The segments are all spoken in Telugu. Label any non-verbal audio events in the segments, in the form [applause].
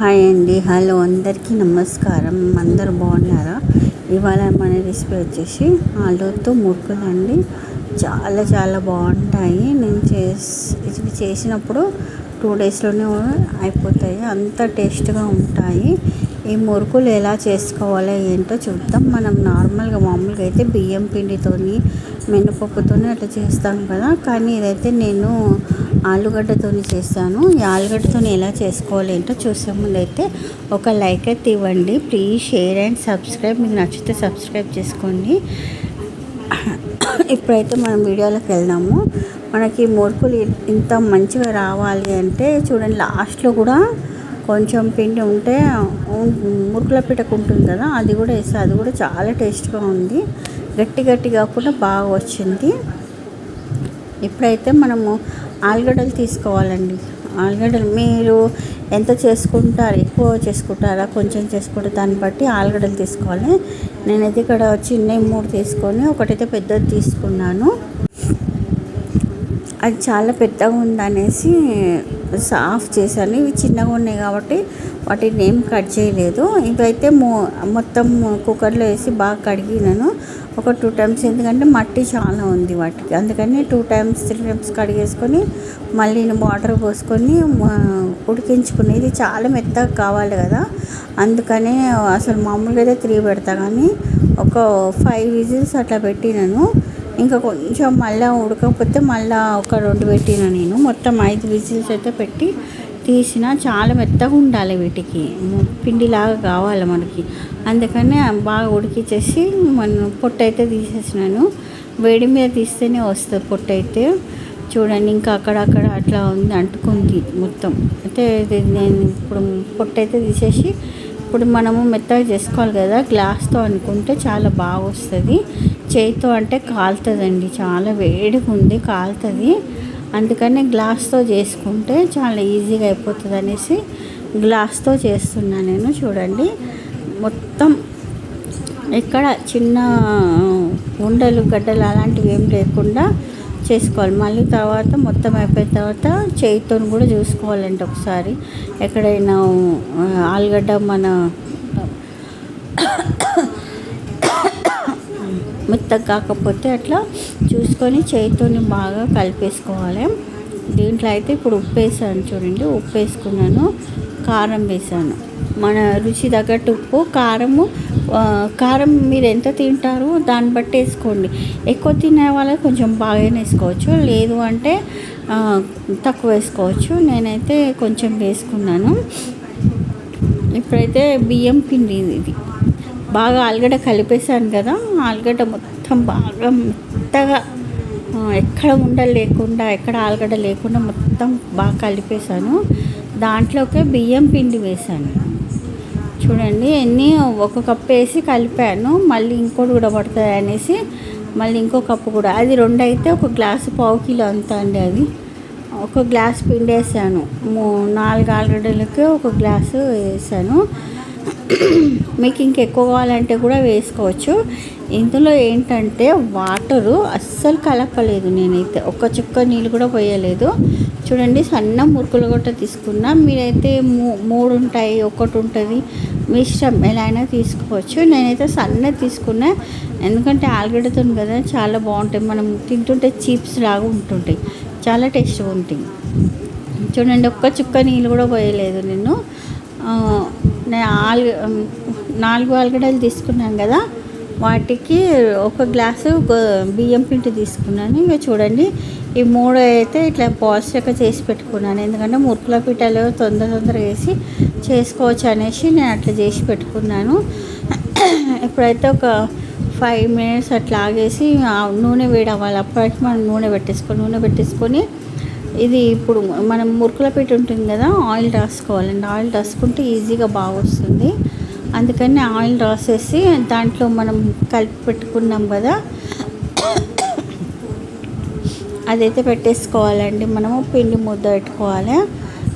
హాయ్ అండి. హలో అందరికీ నమస్కారం. అందరు బాగున్నారా? ఇవాళ మన రెసిపీ వచ్చేసి ఆలూతో మురుకులు అండి చాలా చాలా బాగుంటాయి. నేను చేసి చేసినప్పుడు టూ డేస్లోనే అయిపోతాయి. అంత టేస్ట్గా ఉంటాయి. ఈ మురుకులు ఎలా చేసుకోవాలో ఏంటో చూద్దాం. మనం నార్మల్గా మామూలుగా అయితే బియ్యం పిండితోని మినపప్పుతోని అట్లా చేస్తాం కదా. కానీ ఇదైతే నేను ఆలుగడ్డతోని చేస్తాను ఈ ఆలుగడ్డతోని ఎలా చేసుకోవాలి ఏంటో చూసే ముందు అయితే ఒక లైక్ అయితే ఇవ్వండి. ప్లీజ్ షేర్ అండ్ సబ్స్క్రైబ్ మీకు నచ్చితే సబ్స్క్రైబ్ చేసుకోండి. ఇప్పుడైతే మనం వీడియోలోకి వెళ్దాము. మనకి మురుకులు ఇంత మంచిగా రావాలి అంటే చూడండి లాస్ట్లో కూడా కొంచెం పిండి ఉంటే మురుకుల పిటకు ఉంటుంది కదా అది కూడా వేస్తే అది కూడా చాలా టేస్ట్గా ఉంది. గట్టి గట్టి కాకుండా బాగా వచ్చింది. ఇప్పుడైతే మనము ఆలుగడ్డలు తీసుకోవాలండి. ఆలుగడ్డలు మీరు ఎంత చేసుకుంటారు ఎక్కువ చేసుకుంటారా కొంచెం చేసుకుంటే దాన్ని బట్టి ఆలుగడ్డలు తీసుకోవాలి. నేనైతే ఇక్కడ చిన్నవి మూడు తీసుకొని ఒకటైతే పెద్దది తీసుకున్నాను. అది చాలా పెద్దగా ఉందనేసి సాఫ్ చేశాను. ఇవి చిన్నగా ఉన్నాయి కాబట్టి వాటిని ఏం కట్ చేయలేదు. ఇవైతే మో మొత్తం కుక్కర్లో వేసి బాగా కడిగినాను. ఒక టూ టైమ్స్ ఎందుకంటే మట్టి చాలా ఉంది వాటికి. అందుకని టూ టైమ్స్ త్రీ టైమ్స్ కడిగేసుకొని మళ్ళీ వాటర్ పోసుకొని ఉడికించుకుని ఇది చాలా మెత్తగా కావాలి కదా. అందుకనే అసలు మామూలుగా అయితే త్రీ పెడతా కానీ ఒక ఫైవ్ విజిల్స్ అట్లా పెట్టినాను. ఇంకా కొంచెం మళ్ళీ ఉడకపోతే మళ్ళీ ఒక రెండు పెట్టిన నేను. మొత్తం ఐదు విజిల్స్ అయితే పెట్టి తీసిన. చాలా మెత్తగా ఉండాలి వీటికి. పిండిలాగా కావాలి మనకి. అందుకనే బాగా ఉడికిచ్చేసి మన పొట్టు అయితే తీసేసినాను. వేడి మీద తీస్తేనే వస్తుంది పొట్టు అయితే. చూడండి ఇంకా అక్కడక్కడ అట్లా ఉంది అంటుకుంది మొత్తం. అయితే నేను ఇప్పుడు పొట్టు అయితే తీసేసి ఇప్పుడు మనము మెత్తగా చేసుకోవాలి కదా గ్లాస్తో అనుకుంటే చాలా బాగా వస్తుంది. చేతితో అంటే కాలుతుందండి. చాలా వేడిగా ఉంది కాలుతుంది. అందుకని గ్లాస్తో చేసుకుంటే చాలా ఈజీగా అయిపోతుంది అనేసి గ్లాస్తో చేస్తున్నా నేను. చూడండి. మొత్తం ఎక్కడ చిన్న ఉండలు గడ్డలు అలాంటివి ఏం లేకుండా చేసుకోవాలి. మళ్ళీ తర్వాత మొత్తం అయిపోయిన తర్వాత చేయితో కూడా చూసుకోవాలంటే ఒకసారి. ఎక్కడైనా ఆలుగడ్డ మన మెత్తగా కాకపోతే అట్లా చూసుకొని చేయితో బాగా కలిపేసుకోవాలి. దీంట్లో అయితే ఇప్పుడు ఉప్పు వేసాను చూడండి ఉప్పు వేసుకున్నాను కారం వేసాను. మన రుచి తగ్గట్టు ఉప్పు కారము కారం మీరు ఎంత తింటారో దాన్ని బట్టి వేసుకోండి. ఎక్కువ తినే వాళ్ళకి కొంచెం బాగానే వేసుకోవచ్చు లేదు అంటే తక్కువ వేసుకోవచ్చు. నేనైతే కొంచెం వేసుకున్నాను. ఇప్పుడైతే బియ్యం పిండి ఇది. బాగా ఆలుగడ్డ కలిపేసాను కదా ఆలుగడ్డ మొత్తం బాగా మెత్తగా ఎక్కడ ఉండ లేకుండా ఎక్కడ ఆలుగడ్డ లేకుండా మొత్తం బాగా కలిపేసాను దాంట్లోకే బియ్యం పిండి వేసాను చూడండి ఎన్ని ఒక కప్పు వేసి కలిపాను. మళ్ళీ ఇంకోటి కూడా పడుతుంది అనేసి మళ్ళీ ఇంకో కప్పు కూడా. అది రెండు అయితే ఒక గ్లాసు పావు కిలో అంత అండి అది. ఒక గ్లాస్ పిండి వేసాను నాలుగు ఆలుగడ్డలకి ఒక గ్లాసు వేసాను మీకు ఇంకెక్కువ కావాలంటే కూడా వేసుకోవచ్చు. ఇందులో ఏంటంటే వాటరు అస్సలు కలపలేదు నేనైతే. ఒక్క చుక్క నీళ్ళు కూడా పోయలేదు. చూడండి సన్న మురుకులు గొట్ట తీసుకున్నా మీరైతే మూ మూడు ఉంటాయి ఒకటి ఉంటుంది మీ ఇష్టం ఎలా అయినా తీసుకోవచ్చు. నేనైతే సన్న తీసుకున్నా. ఎందుకంటే ఆలుగడ్డతో కదా చాలా బాగుంటాయి. మనం తింటుంటే చిప్స్ లాగా ఉంటుంటాయి. చాలా టేస్ట్గా ఉంటాయి. చూడండి ఒక్క చుక్క నీళ్ళు కూడా పోయలేదు నేను ఆలు నాలుగు ఆలుగడ్డలు తీసుకున్నాను కదా. వాటికి ఒక గ్లాసు బియ్యం పిండి తీసుకున్నాను. ఇక చూడండి ఈ మూడు అయితే ఇట్లా పాస్ట్గా చేసి పెట్టుకున్నాను. ఎందుకంటే మురుకుల పిట్టలు తొందర తొందరగా వేసి చేసుకోవచ్చు అనేసి నేను అట్లా చేసి పెట్టుకున్నాను. ఇప్పుడైతే ఒక ఫైవ్ మినిట్స్ అట్లా ఆగేసి నూనె వేడి అవ్వాలి అప్పటికి మనం నూనె పెట్టేసుకొని నూనె పెట్టేసుకొని ఇది ఇప్పుడు మనం మురుకుల పెట్టి ఉంటుంది కదా ఆయిల్ రాసుకోవాలండి ఆయిల్ రాసుకుంటే ఈజీగా బాగా వస్తుంది. అందుకని ఆయిల్ రాసేసి దాంట్లో మనం కలిపి పెట్టుకున్నాం కదా అదైతే పెట్టేసుకోవాలండి. మనము పిండి ముద్ద పెట్టుకోవాలి.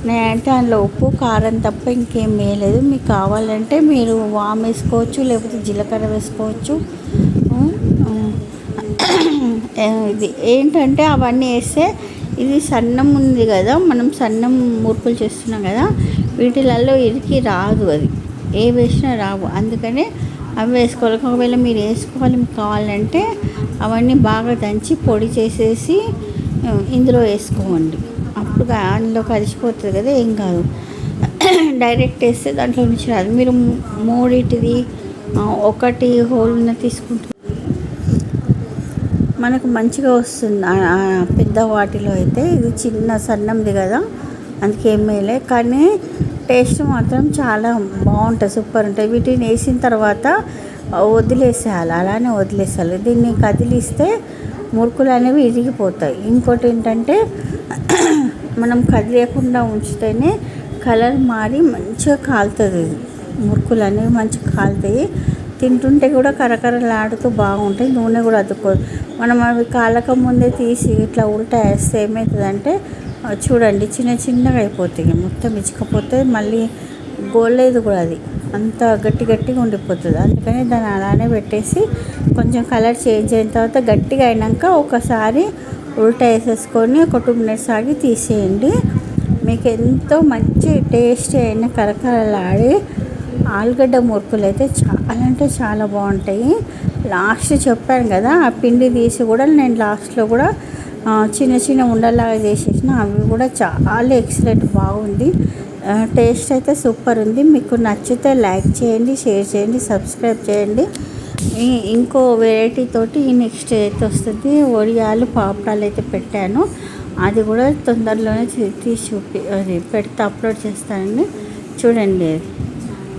నేనంటే అందులో ఉప్పు కారం తప్ప ఇంకేం వేయలేదు. మీకు కావాలంటే మీరు వామ్ వేసుకోవచ్చు లేకపోతే జీలకర్ర వేసుకోవచ్చు. [clears throat] ఇది ఏంటంటే అవన్నీ వేస్తే ఇది సన్నం ఉంది కదా మనం సన్నం మురుకులు చేస్తున్నాం కదా వీటిలలో ఇరికి రాదు అది. ఏ వేసినా రావు. అందుకనే అవి వేసుకోవాలి. ఒకవేళ మీరు వేసుకోవాలి మీకు కావాలంటే అవన్నీ బాగా దంచి పొడి చేసేసి ఇందులో వేసుకోండి. అప్పుడు అందులో కలిసిపోతుంది కదా ఏం కాదు. [clears throat] డైరెక్ట్ వేస్తే దాంట్లో నుంచి రాదు. మీరు మూడింటిది ఒకటి హోల్ ఉన్న తీసుకుంటారు మనకు మంచిగా వస్తుంది. పెద్ద వాటిలో అయితే ఇది చిన్న సన్నంది కదా. అందుకే ఏం కానీ టేస్ట్ మాత్రం చాలా బాగుంటుంది సూపర్ ఉంటుంది వీటిని వేసిన తర్వాత వదిలేసేయాలి. అలానే వదిలేసేయాలి. దీన్ని కదిలిస్తే మురుకులు అనేవి ఇరిగిపోతాయి. ఇంకోటి ఏంటంటే [clears throat] మనం కదిలేయకుండా ఉంచితేనే కలర్ మారి మంచిగా కాలుతుంది. ఇది మురుకులు అనేవి మంచిగా కాలుతాయి. తింటుంటే కూడా కరకరలాడుతూ బాగుంటాయి నూనె కూడా అతుక్కోదు మనం అవి కాలక ముందే తీసి ఇట్లా ఉల్టా వేస్తే ఏమవుతుందంటే చూడండి చిన్న చిన్నగా అయిపోతాయి. మొత్తం ఇచ్చకపోతే మళ్ళీ గోలేదు కూడా అది. అంత గట్టి గట్టిగా ఉండిపోతుంది. అందుకని దాన్ని అలానే పెట్టేసి కొంచెం కలర్ చేంజ్ అయిన తర్వాత గట్టిగా అయినాక ఒకసారి ఉల్టా వేసేసుకొని ఒక టూ మినిట్స్ ఆగి తీసేయండి. మీకు ఎంతో మంచి టేస్ట్ అయిన కరకరలాడి ఆలుగడ్డ మురుకులు అయితే చాలా అంటే చాలా బాగుంటాయి. లాస్ట్ చెప్పాను కదా ఆ పిండి తీసి కూడా నేను లాస్ట్లో కూడా చిన్న చిన్న ఉండలాగా చేసేసిన అవి కూడా చాలా ఎక్సలెంట్ బాగుంది. టేస్ట్ అయితే సూపర్ ఉంది. మీకు నచ్చితే లైక్ చేయండి షేర్ చేయండి సబ్స్క్రైబ్ చేయండి. ఇంకో వెరైటీ తోటి నెక్స్ట్ అయితే వస్తుంది. ఒడియాలు పాపడాలు అయితే పెట్టాను. అది కూడా తొందరలోనే తీసి చూపి అది పెడితే అప్లోడ్ చేస్తానండి. చూడండి. అది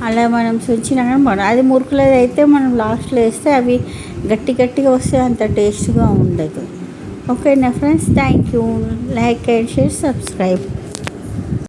అలా మనం సుంచినా కానీ అది మురుకులది అయితే మనం లాస్ట్లో వేస్తే అవి గట్టి గట్టిగా వస్తే అంత టేస్ట్గా ఉండదు. ఓకేనా friends thank you like and share subscribe